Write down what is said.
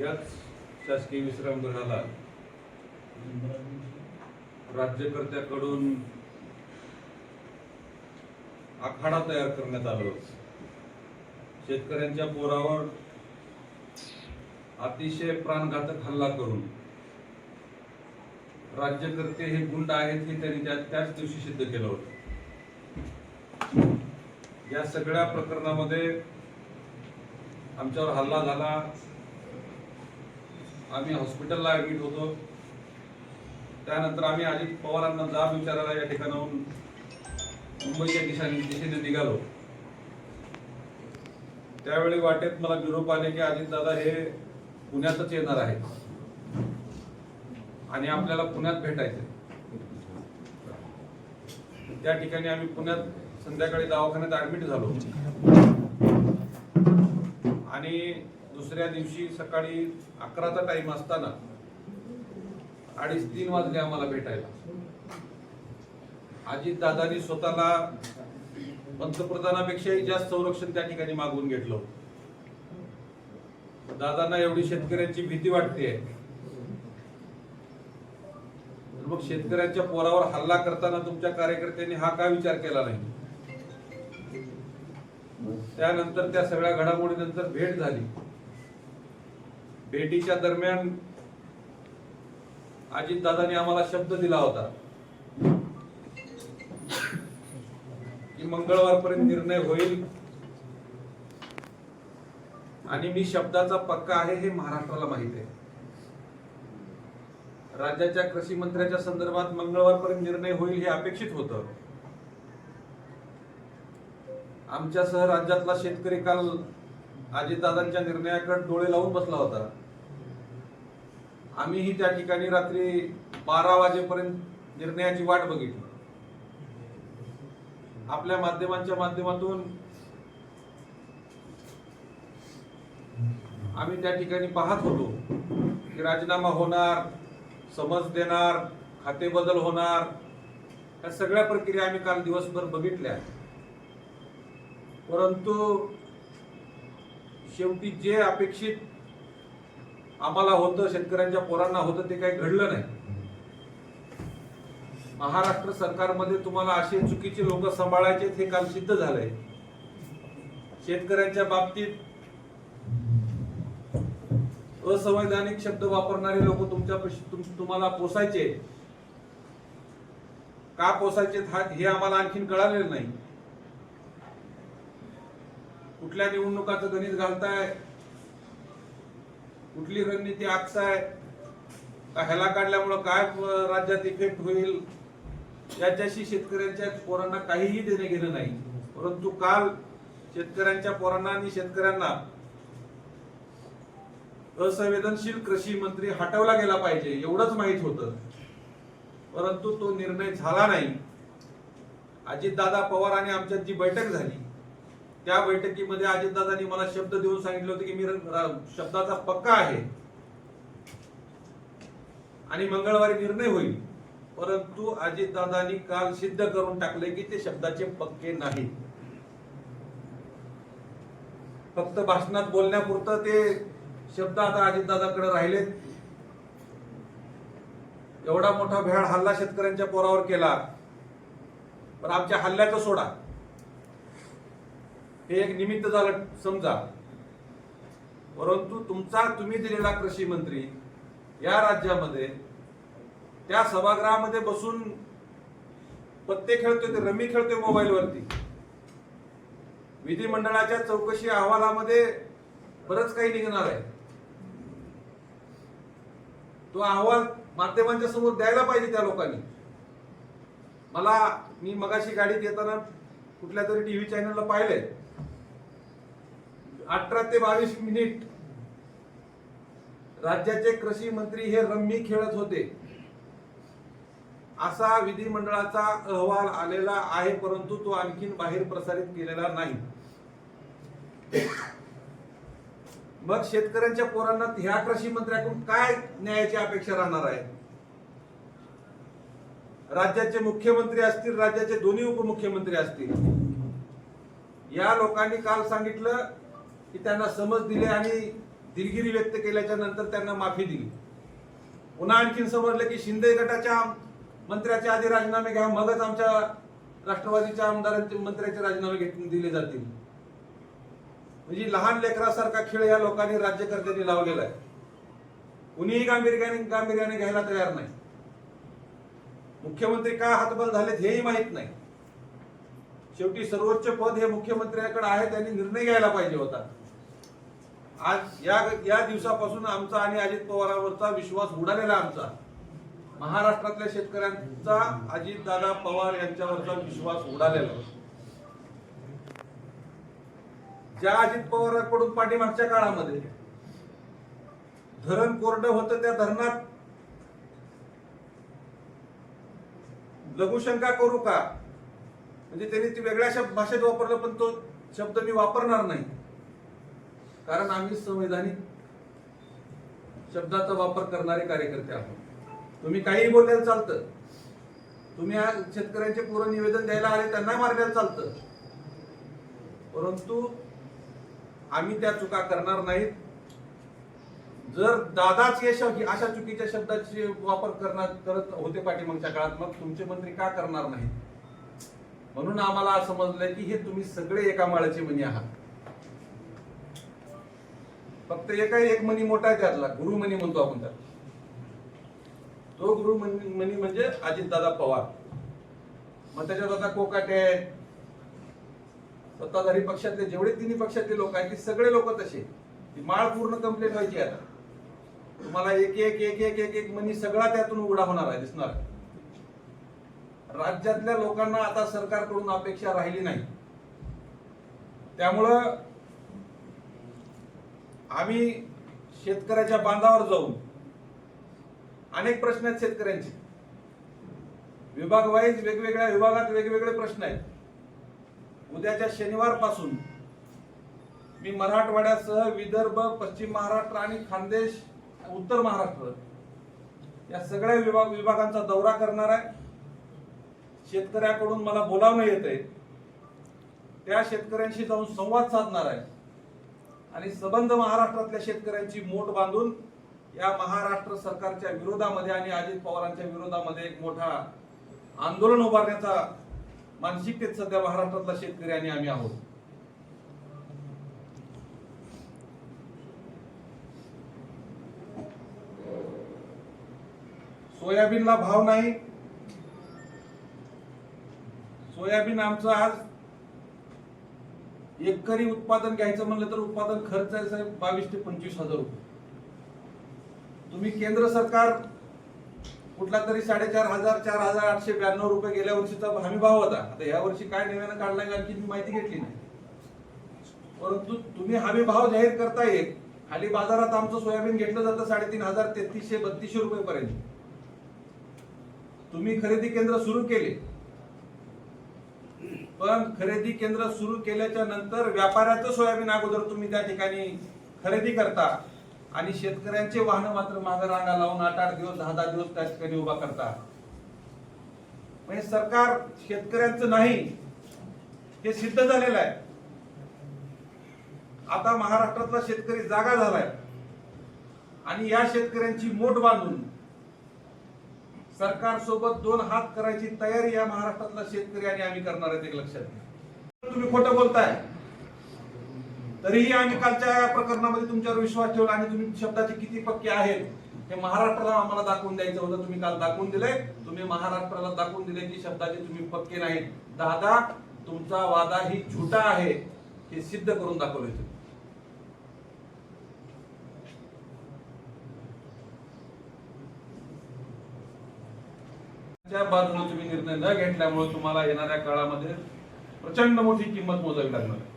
याच शासकीय विश्रामगृहाला राज्यकर्त्याकडून आखाडा तयार करण्यात आला शेतकऱ्यांच्या पोरावर अतिशय प्राणघातक हल्ला करून राज्यकर्ते हे गुंड आहेत हे त्यांनी त्याच दिवशी सिद्ध केलं होतं. या सगळ्या प्रकरणामध्ये आमच्यावर हल्ला झाला. आम्ही हॉस्पिटलला ऍडमिट होतो. त्यानंतर आम्ही अजित पवारांना जाब विचारायला या ठिकाणाहून मुंबईच्या दिशाने दिशेने निघालो. त्यावेळी वाटेत मला निरोप आले की अजितदादा हे पुण्यातच येणार आहेत. आणि आपल्याला पुण्यात भेटायचे त्या ठिकाणी आम्ही पुण्यात संध्याकाळी दवाखान्यात ऍडमिट झालो. आणि दुसऱ्या दिवशी सकाळी अकराचा टाइम असताना अडीच तीन वाजले आम्हाला भेटायला. अजित दादानी स्वतःला पंतप्रधानापेक्षाही जास्त संरक्षण त्या ठिकाणी मागवून घेतलं दादांना एवढी शेतकऱ्यांची भीती वाटते मग शेतकऱ्यांच्या पोरावर हल्ला करताना तुमच्या कार्यकर्त्यांनी हा का विचार केला नाही? त्यानंतर त्या सगळ्या घडामोडीनंतर भेट झाली. भेटीच्या दरम्यान अजितदादांनी आम्हाला शब्द दिला होता की मंगळवारपर्यंत निर्णय होईल आणि मी शब्दाचा पक्का आहे हे महाराष्ट्राला माहीत आहे. राज्याच्या कृषी मंत्र्याच्या संदर्भात मंगळवारपर्यंत निर्णय होईल हे अपेक्षित होतं. आमच्यासह राज्यातला शेतकरी काल अजितदादांच्या निर्णयाकडे डोळे लावून बसला होता. आम्हीही त्या ठिकाणी रात्री बारा वाजेपर्यंत निर्णयाची वाट बघितली. आपल्या माध्यमांच्या माध्यमातून आम्ही त्या ठिकाणी पाहत होतो की राजीनामा होणार समज देणार खाते बदल होणार या सगळ्या प्रक्रिया आम्ही काल दिवसभर बघितल्या. परंतु शेवटी जे अपेक्षित आम्हाला होतं शेतकऱ्यांच्या पोरांना होतं ते काही घडलं नाही. महाराष्ट्र सरकारमध्ये तुम्हाला असे चुकीचे लोक सांभाळायचे हे काल सिद्ध झालंय. शेतकऱ्यांच्या बाबतीत असंवैधानिक शब्द वापरणारे लोक तुमच्या तुम्हाला पोसायचे का पोसायचे हा- हे आम्हाला आणखीन कळालेलं नाही. कुठल्या निवडणुकाचं गणित घालताय? कुठली रणनीती आखताय का ह्याला काढल्यामुळं काय राज्यात इफेक्ट होईल? याच्याशी शेतकऱ्यांच्या पोरांना काहीही देणे घेणं नाही. परंतु काल शेतकऱ्यांच्या पोरांना आणि शेतकऱ्यांना असंवेदनशील कृषी मंत्री हटवला गेला पाहिजे एवढंच माहीत होतं. परंतु तो निर्णय झाला नाही. अजितदादा पवार आणि आमच्यात जी बैठक झाली त्या बैठकीमध्ये अजितदादांनी मला शब्द देऊन सांगितलं होतं की मी शब्दाचा पक्का आहे. आणि मंगळवारी निर्णय होईल. परंतु अजितदादांनी काल सिद्ध करून टाकले की ते शब्दाचे पक्के नाही फक्त भाषणात बोलण्यापुरतं ते शब्द आता अजितदादाकडे राहिलेत. एवढा मोठा भ्याड हल्ला शेतकऱ्यांच्या पोरावर केला. पण आमच्या हल्ल्याचं सोडा. हे एक निमित्त झालं समजा. परंतु तुमचा तुम्ही दिलेला कृषी मंत्री या राज्यामध्ये त्या सभागृहामध्ये बसून पत्ते खेळतोय ते रमी खेळतोय मोबाईलवरती. विधिमंडळाच्या चौकशी अहवालामध्ये बरंच काही निघणार आहे. तो अहवाल माध्यमांच्या समोर द्यायला पाहिजे त्या लोकांनी. मला मी मगाशी गाडीत येताना कुठल्या तरी टीव्ही चॅनलला पाहिलंय. अठरा ते बावीस मिनिट. राज्याचे कृषी मंत्री हे रम्मी खेळत होते. असा विधिमंडळाचा अहवाल आलेला आहे परंतु तो आणखीन बाहेर प्रसारित केलेला नाही. मग शेतकऱ्यांच्या पोरांना ह्या कृषी मंत्र्याकडून काय न्यायाची अपेक्षा राहणार आहे? राज्याचे मुख्यमंत्री असतील राज्याचे दोन्ही उपमुख्यमंत्री असतील. या लोकांनी काल सांगितलं की त्यांना समज दिली आणि दिलगिरी व्यक्त केल्याच्यानंतर त्यांना माफी दिली. पुन्हा आणखीन समजलं की शिंदे गटाच्या मंत्र्याचे आधी राजीनामे घ्या मगच आमच्या राष्ट्रवादीच्या आमदारांचे मंत्र्याचे राजीनामे घेत दिले जातील. म्हणजे लहान लेकरासारखा खेळ या लोकांनी राज्यकर्त्यांनी लावलेला आहे. कुणीही गांभीर्याने गांभीर्याने घ्यायला तयार नाही. मुख्यमंत्री का हातबल झालेत हेही माहीत नाही. शेवटी सर्वोच्च पद हे मुख्यमंत्र्यांकडे आहे त्यांनी निर्णय घ्यायला पाहिजे होता. आज या या दिवसापासून आमचा आणि अजित पवारांवरचा विश्वास उडालेला आमचा. महाराष्ट्रातल्या शेतकऱ्यांचा अजितदादा पवार यांच्यावरचा विश्वास उडालेला. ज्या अजित पवारांकडून पाठीमागच्या काळामध्ये धरण कोरडं होतं त्या धरणात लघुशंका करू का? म्हणजे त्यांनी ती वेगळ्या शब्द भाषेत वापरलं पण तो शब्द मी वापरणार नाही. कारण आम्ही संवैधानिक शब्दाचा वापर करणारे कार्यकर्ते आहोत. तुम्ही काहीही बोलायला चालतं. तुम्ही आज शेतकऱ्यांचे पूर्ण निवेदन द्यायला आले त्यांना मारलेलं चालतं. परंतु आम्ही त्या चुका करणार नाहीत. जर दादाच हे शब्द अशा चुकीच्या शब्दाचे वापर करणार करत होते पाठीमागच्या काळात मग तुमचे मंत्री का करणार नाहीत? म्हणून आम्हाला समजलंय की हे तुम्ही सगळे एका माळाचे म्हणी आहात. फक्त एका एक मनी मोठा आहे त्यातला. गुरुमणी म्हणतो आपण त्याला. तो गुरु मणी म्हणजे अजितदादा पवार. मग त्याच्यात आता कोकाटे सत्ताधारी पक्षातले जेवढे तिन्ही पक्षातले लोक आहेत ते सगळे लोक तसे. ती माळ पूर्ण कंप्लीट व्हायची आता. तुम्हाला एक एक एक एक एक एक मनी सगळा त्यातून उघडा होणार आहे दिसणार राज्यातल्या लोकांना आता सरकारकडून अपेक्षा राहिली नाही. त्यामुळं आम्ही शेतकऱ्याच्या बांधावर जाऊन अनेक प्रश्न आहेत शेतकऱ्यांचे. विभाग वाईज वेगवेगळ्या विभागात वेगवेगळे प्रश्न आहेत. उद्याच्या शनिवारपासून मी मराठवाड्यासह विदर्भ पश्चिम महाराष्ट्र आणि खानदेश उत्तर महाराष्ट्र या सगळ्या विभाग विभागांचा दौरा करणार आहे. शेतकऱ्याकडून मला बोलावणं येत आहे त्या शेतकऱ्यांशी जाऊन संवाद साधणार आहे. आणि सबंध महाराष्ट्रातल्या शेतकऱ्यांची मोठ बांधून या महाराष्ट्र सरकारच्या विरोधामध्ये आणि अजित पवारांच्या विरोधामध्ये एक मोठा आंदोलन उभारण्याचा मानसिकतेत सध्या महाराष्ट्रातला शेतकरी आणि आम्ही आहोत. सोयाबीनला भाव नाही. सोयाबीन आमचं आज एकरी उत्पादन घ्यायचं म्हणलं तर उत्पादन खर्च आहे साहेब बावीस ते पंचवीस हजार रुपये. तुम्ही केंद्र सरकार कुठला तरी साडेचार हजार चार हजार आठशे ब्याण्णव रुपये गेल्या वर्षीचा हमी भाव होता. आता या वर्षी काय नव्यानं काढला आणखी मी माहिती घेतली नाही. परंतु तुम्ही हमी भाव जाहीर येईल खाली बाजारात आमचं सोयाबीन घेतलं जातं साडेतीन हजार तेहतीसशे बत्तीसशे रुपये पर्यंत तुम्ही खरेदी केंद्र सुरू केले. पण खरेदी केंद्र सुरू केल्याच्यानंतर व्यापाऱ्याचं सोयाबीन अगोदर तुम्ही त्या ठिकाणी खरेदी करता आणि शेतकऱ्यांचे वाहन मात्र मागे रांगा लावून आठ आठ दिवस दहा दहा दिवस त्या ठिकाणी उभा करता. म्हणजे सरकार शेतकऱ्यांचं नाही हे सिद्ध झालेलं आहे. आता महाराष्ट्रातला शेतकरी जागा झालाय. आणि या शेतकऱ्यांची मोठ बांधून सरकार सोबत दोन हात करायची तयारी या महाराष्ट्रातला शेतकरी आणि आम्ही करणार आहेत एक लक्षात घ्या. तुम्ही खोटं बोलताय. तरीही आम्ही कालच्या या प्रकरणामध्ये तुमच्यावर विश्वास ठेवला आणि तुम्ही शब्दाचे किती पक्के आहेत हे महाराष्ट्राला आम्हाला दाखवून द्यायचं होतं. तुम्ही काल दाखवून दिले. तुम्ही महाराष्ट्राला दाखवून दिले की शब्दाचे तुम्ही पक्के नाहीत. दादा तुमचा वादा ही झुटा आहे हे सिद्ध करून दाखवले त्या बाजूने तुम्ही निर्णय न घेतल्यामुळे तुम्हाला येणाऱ्या काळामध्ये प्रचंड मोठी किंमत मोजावी लागणार आहे.